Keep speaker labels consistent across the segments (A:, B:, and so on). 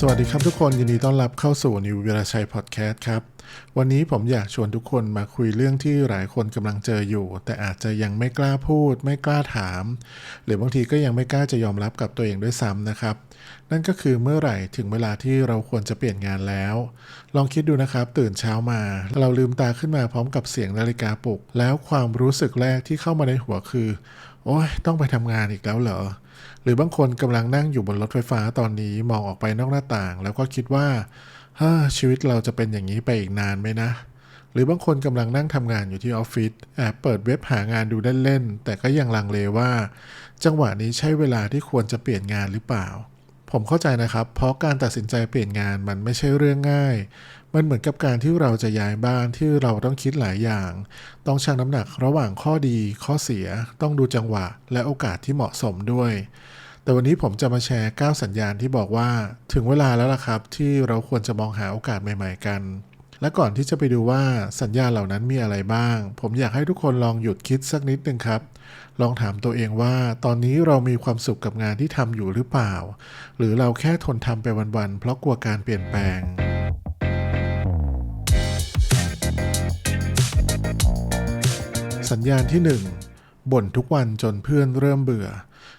A: สวัสดีครับทุกคนยินดีต้อนรับเข้าสู่นิวเวิราชัยพอดแคสต์ครับ วันนี้ผมอยากชวนทุกคนมาคุยเรื่องที่หลายคนกำลังเจออยู่ แต่อาจจะยังไม่กล้าพูด ไม่กล้าถาม หรือบางทีก็ยังไม่กล้าจะยอมรับกับตัวเองด้วยซ้ำนะครับ นั่นก็คือเมื่อไหร่ถึงเวลาที่เราควรจะเปลี่ยนงานแล้ว ลองคิดดูนะครับ ตื่นเช้ามา เราลืมตาขึ้นมาพร้อมกับเสียงนาฬิกาปลุก แล้วความรู้สึกแรกที่เข้ามาในหัวคือ โอ้ยต้องไปทำงานอีกแล้วเหรอ หรือบางคนกำลังนั่งอยู่บนรถไฟฟ้าตอนนี้มองออกไปนอกหน้าต่าง แล้วก็คิดว่าฮ้ชีวิตเราจะเป็นอย่างนี้ไปอีกนานไหมนะ หรือบางคนกำลังนั่งทำงานอยู่ที่ออฟฟิศแอบเปิดเว็บหางานดูเล่นๆแต่ก็ยังลังเลว่า จังหวะนี้ใช่เวลาที่ควรจะเปลี่ยนงานหรือเปล่า ผมเข้าใจนะครับ เพราะการตัดสินใจเปลี่ยนงานมันไม่ใช่เรื่องง่าย มันเหมือนกับการที่เราจะย้ายบ้านที่เราต้องคิดหลายอย่าง ต้องชั่งน้ำหนักระหว่างข้อดีข้อเสีย ต้องดูจังหวะและโอกาสที่เหมาะสมด้วย แต่วันนี้ผมจะมาแชร์ 9 สัญญาณที่บอกว่า ถึงเวลาแล้วล่ะครับ ที่เราควรจะมองหาโอกาสใหม่ ๆ กัน และก่อนที่จะไปดูว่าสัญญาณเหล่านั้นมีอะไรบ้าง ผมอยากให้ทุกคนลองหยุดคิดสักนิดนึงครับลองถามตัวเองว่าตอนนี้เรามีความสุขกับงานที่ทำอยู่หรือเปล่า หรือเราแค่ทนทำไปวันๆ เพราะกลัวการเปลี่ยนแปลง สัญญาณที่ 1บ่นทุกวันจนเพื่อนเริ่มเบื่อ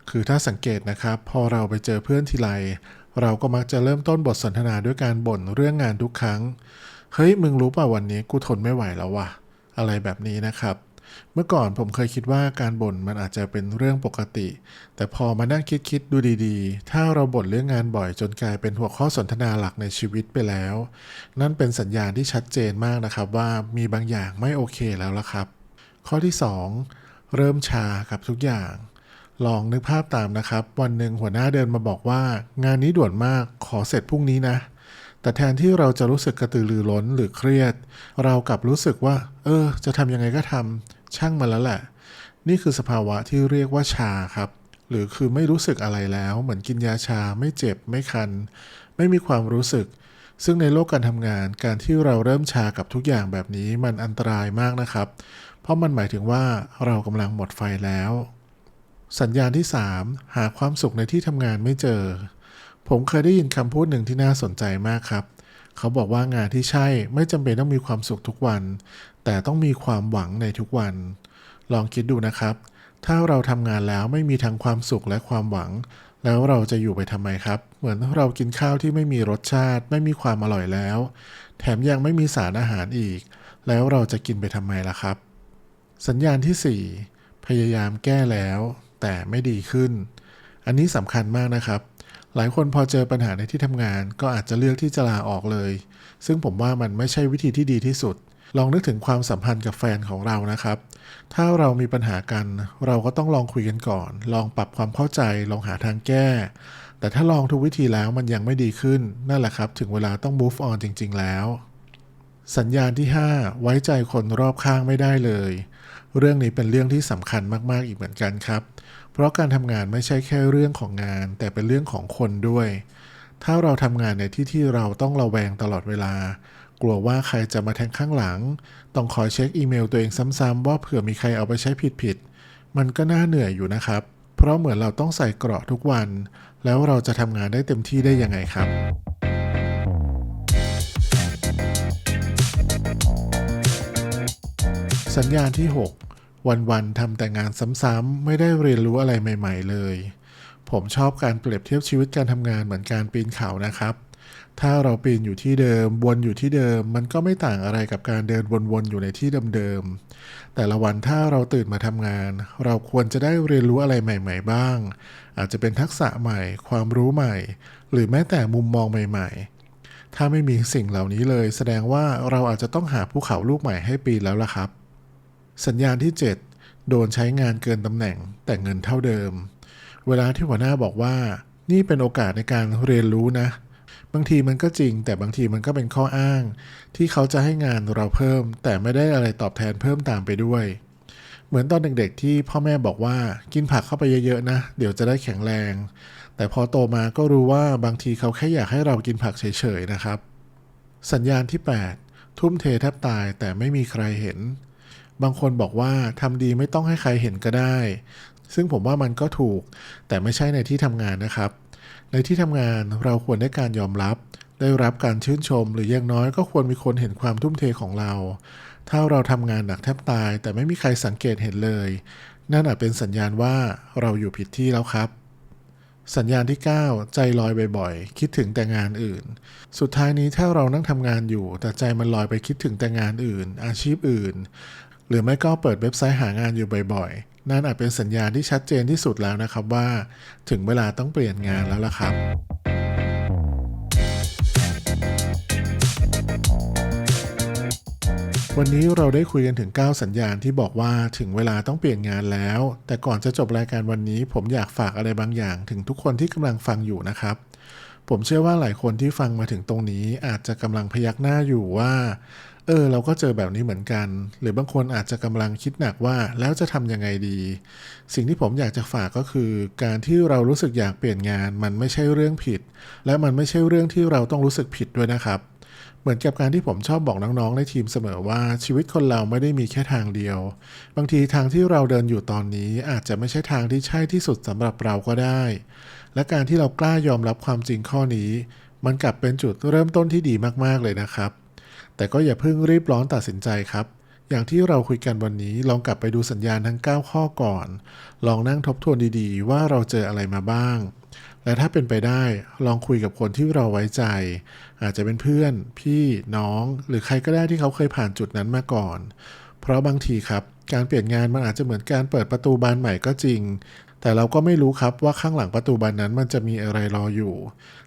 A: คือถ้าสังเกตนะครับ พอเราไปเจอเพื่อนทีไรเราก็มักจะเริ่มต้นบทสนทนาด้วยการบ่นเรื่องงานทุกครั้ง เฮ้ย มึงรู้ป่ะวันนี้กูทนไม่ไหวแล้ววะอะไรแบบนี้นะครับ เมื่อก่อนผมเคยคิดว่าการบ่นมันอาจจะเป็นเรื่องปกติ แต่พอมานั่งคิดคิดๆดูดีๆ ถ้าเราบ่นเรื่องงานบ่อยจนกลายเป็นหัวข้อสนทนาหลักในชีวิตไปแล้ว นั่นเป็นสัญญาณที่ชัดเจนมากนะครับว่ามีบางอย่างไม่โอเคแล้วละครับ ข้อที่ 2 เริ่มชากับทุกอย่าง ลองนึกภาพตามนะครับ วันหนึ่งหัวหน้าเดินมาบอกว่า งานนี้ด่วนมากขอเสร็จพรุ่งนี้นะ แต่แทนที่เราจะรู้สึกกระตือรือร้นหรือเครียด เรากลับรู้สึกว่า เออ จะทำยังไงก็ทำช่างมันแล้วแหละ นี่คือสภาวะที่เรียกว่าชาครับหรือคือไม่รู้สึกอะไรแล้วเหมือนกินยาชาไม่เจ็บไม่คัน ไม่มีความรู้สึก ซึ่งในโลกการทำงานการที่เราเริ่มชากับทุกอย่างแบบนี้มันอันตรายมากนะครับ ราะมันหมายถึงว่าเรากำลังหมดไฟแล้ว สัญญาณที่ 3 หาความสุขในที่ทำงานไม่เจอ ผมเคยได้ยินคำพูดหนึ่งที่น่าสนใจมากครับ เขาบอกว่างานที่ใช่ไม่จำเป็นต้องมีความสุขทุกวัน แต่ต้องมีความหวังในทุกวัน ลองคิดดูนะครับ ถ้าเราทำงานแล้วไม่มีทั้งความสุขและความหวัง แล้วเราจะอยู่ไปทำไมครับ เหมือนเรากินข้าวที่ไม่มีรสชาติ ไม่มีความอร่อยแล้ว แถมยังไม่มีสารอาหารอีก แล้วเราจะกินไปทำไมล่ะครับ สัญญาณที่ 4 พยายามแก้แล้ว แต่ไม่ดีขึ้น อันนี้สำคัญมากนะครับ หลายคนพอเจอปัญหาในที่ทำงาน ก็อาจจะเลือกที่จะลาออกเลย ซึ่งผมว่ามันไม่ใช่วิธีที่ดีที่สุด ลองนึกถึงความสัมพันธ์กับแฟนของเรานะครับ ถ้าเรามีปัญหากัน เราก็ต้องลองคุยกันก่อน ลองปรับความเข้าใจ ลองหาทางแก้ แต่ถ้าลองทุกวิธีแล้วมันยังไม่ดีขึ้น นั่นแหละครับ ถึงเวลาต้อง move on จริง ๆ แล้ว สัญญาณที่ 5 ไว้ใจคนรอบข้างไม่ได้เลย เรื่องนี้เป็นเรื่องที่สำคัญมากๆอีกเหมือนกันครับ เพราะการทำงานไม่ใช่แค่เรื่องของงาน แต่เป็นเรื่องของคนด้วย ถ้าเราทำงานในที่ที่เราต้องระแวงตลอดเวลา กลัวว่าใครจะมาแทงข้างหลัง ต้องคอยเช็คอีเมลตัวเองซ้ำๆว่าเผื่อมีใครเอาไปใช้ผิดๆมันก็น่าเหนื่อยอยู่นะครับ เพราะเหมือนเราต้องใส่เกราะทุกวัน แล้วเราจะทำงานได้เต็มที่ได้ยังไงครับ สัญญาณที่ 6 วันๆทำแต่งานซ้ำๆไม่ได้เรียนรู้อะไรใหม่ ๆ เลย ผมชอบการเปรียบเทียบชีวิตการทำงานเหมือนการปีนเขานะครับ ถ้าเราปีนอยู่ที่เดิม วนอยู่ที่เดิม มันก็ไม่ต่างอะไรกับการเดินวนๆอยู่ในที่เดิมๆแต่ละวันถ้าเราตื่นมาทำงาน เราควรจะได้เรียนรู้อะไรใหม่ ๆ บ้าง อาจจะเป็นทักษะใหม่ ความรู้ใหม่ หรือแม้แต่มุมมองใหม่ ๆถ้าไม่มีสิ่งเหล่านี้เลย แสดงว่าเราอาจจะต้องหาภูเขาลูกใหม่ให้ปีนแล้วล่ะครับ สัญญาณที่ 7 โดนใช้งานเกินตำแหน่งแต่เงินเท่าเดิม เวลาที่หัวหน้าบอกว่า นี่เป็นโอกาสในการเรียนรู้นะ บางทีมันก็จริง แต่บางทีมันก็เป็นข้ออ้าง ที่เขาจะให้งานเราเพิ่ม แต่ไม่ได้อะไรตอบแทนเพิ่มตามไปด้วย เหมือนตอนเด็กๆที่พ่อแม่บอกว่ากินผักเข้าไปเยอะๆนะ เดี๋ยวจะได้แข็งแรง แต่พอโตมาก็รู้ว่าบางทีเขาแค่อยากให้เรากินผักเฉยๆนะครับ สัญญาณที่ 8 ทุ่มเทแทบตายแต่ไม่มีใครเห็น บางคนบอกว่าทำดีไม่ต้องให้ใครเห็นก็ได้ ซึ่งผมว่ามันก็ถูก แต่ไม่ใช่ในที่ทำงานนะครับ ในที่ทำงานเราควรได้การยอมรับ ได้รับการชื่นชม หรืออย่างน้อยก็ควรมีคนเห็นความทุ่มเทของเรา ถ้าเราทำงานหนักแทบตาย แต่ไม่มีใครสังเกตเห็นเลย นั่นอาจเป็นสัญญาณว่าเราอยู่ผิดที่แล้วครับสัญญาณที่ 9 ใจลอยบ่อยๆ คิดถึงแต่งานอื่น สุดท้ายนี้ถ้าเรานั่งทำงานอยู่ แต่ใจมันลอยไปคิดถึงแต่งานอื่น อาชีพอื่น หรือไม่ก็เปิดเว็บไซต์หางานอยู่บ่อยๆ นั่นอาจเป็นสัญญาณที่ชัดเจนที่สุดแล้วนะครับว่า ถึงเวลาต้องเปลี่ยนงานแล้วล่ะครับวันนี้เราได้คุยกันถึง 9 สัญญาณที่บอกว่าถึงเวลาต้องเปลี่ยนงานแล้ว แต่ก่อนจะจบรายการวันนี้ผมอยากฝากอะไรบางอย่างถึงทุกคนที่กำลังฟังอยู่นะครับ ผมเชื่อว่าหลายคนที่ฟังมาถึงตรงนี้อาจจะกำลังพยักหน้าอยู่ว่า เออเราก็เจอแบบนี้เหมือนกัน หรือบางคนอาจจะกำลังคิดหนักว่าแล้วจะทำยังไงดี สิ่งที่ผมอยากจะฝากก็คือ การที่เรารู้สึกอยากเปลี่ยนงาน มันไม่ใช่เรื่องผิด และมันไม่ใช่เรื่องที่เราต้องรู้สึกผิดด้วยนะครับ เหมือนกับการที่ผมชอบบอกน้องๆในทีมเสมอว่าชีวิตคนเราไม่ได้มีแค่ทางเดียว บางทีทางที่เราเดินอยู่ตอนนี้อาจจะไม่ใช่ทางที่ใช่ที่สุดสำหรับเราก็ได้ และการที่เรากล้ายอมรับความจริงข้อนี้ มันกลับเป็นจุดเริ่มต้นที่ดีมากๆเลยนะครับ แต่ก็อย่าเพิ่งรีบร้อนตัดสินใจครับ อย่างที่เราคุยกันวันนี้ลองกลับไปดูสัญญาณทั้ง 9 ข้อก่อน ลองนั่งทบทวนดีๆ ว่าเราเจออะไรมาบ้าง และถ้าเป็นไปได้ลองคุยกับคนที่เราไว้ใจ อาจจะเป็นเพื่อน พี่น้อง หรือใครก็ได้ที่เขาเคยผ่านจุดนั้นมาก่อน เพราะบางทีครับการเปลี่ยนงานมันอาจจะเหมือนการเปิดประตูบานใหม่ก็จริง แต่เราก็ไม่รู้ครับว่าข้างหลังประตูบานนั้นมันจะมีอะไรรออยู่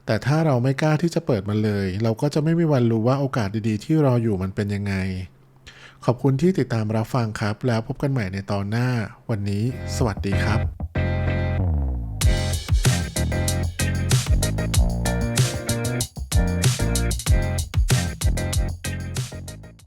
A: แต่ถ้าเราไม่กล้าที่จะเปิดมันเลย เราก็จะไม่มีวันรู้ว่าโอกาสดีๆ ที่รออยู่มันเป็นยังไง ขอบคุณที่ติดตามรับฟังครับ แล้วพบกันใหม่ในตอนหน้า วันนี้ สวัสดีครับ